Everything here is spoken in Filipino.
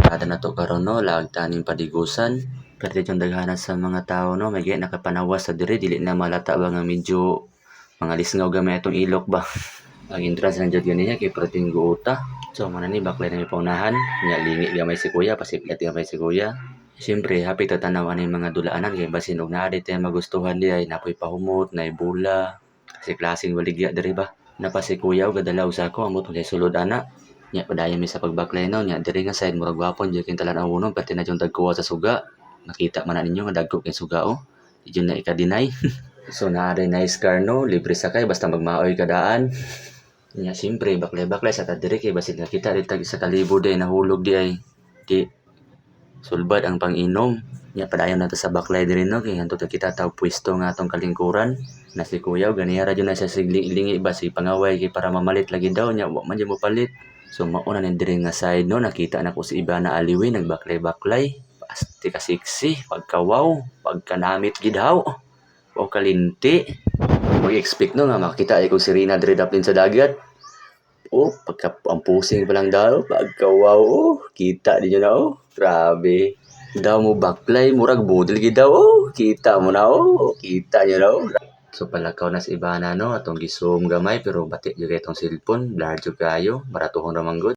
Kada na to karon no, lag taning padigusan. Pwede yung daghanan sa mga tao no, may nakapanawas sa diri dili na malata ba nga medyo mga lisngaw gamay atong ilok ba. Ang entrance ng jud ganiya kay perting guuta. So man ni baklay na may paunahan, nya lingi gamay si kuya, pasiklet gamay si kuya. Siyempre, happy to tanaw aning mga dulaanan kay basin og naa di tayo magustuhan di ay napoy pahumot, nay bula. Kasi klaseng baligya diri ba. Napa si kuya og gadalaw sa ako amot sa sulod ana. Nya padayon mi sa pagbaklay no, nya diri nga side murag gwapon jud king talan awunon pati na yung dagkuha sa suga. Nakita man na ninyo nga dagko kay suga oh. Jud na ika-deny. so naa rin nice car no, libre sakay basta magmaoy ka daan. Nya siyempre baklay-baklay sa ta diri kay basin nakita di tag sa kalibo di ay nahulog di ay di sulbad ang panginom. Nya padayon nato sa baklay diri no kay hantud kita taw pwesto nga atong kalingkuran. Na si kuya ganiya ra jud na siya siglingi ba si pangaway kay para mamalit lagi daw nya wa man jud mo palit. So mauna ni diri nga side no nakita na ko si Ibana Aliwi nagbaklay-baklay. Pasti ka sexy, pagka wow, pagka namit gid haw. O kalinti. Mag-expect no nga makita ay kung si Rina diri daplin sa dagat. Oh, pagka ang pusing pa lang daw, pagka wow, oh, kita di na oh. Grabe. Daw mo baklay, murag budol gid daw, oh. Kita mo na, oh. Kita niya daw. So palakaw na si Ibana no, atong gizoom gamay pero bati jud kay itong cellphone, blur jud kayo, baratuhon ra man gud.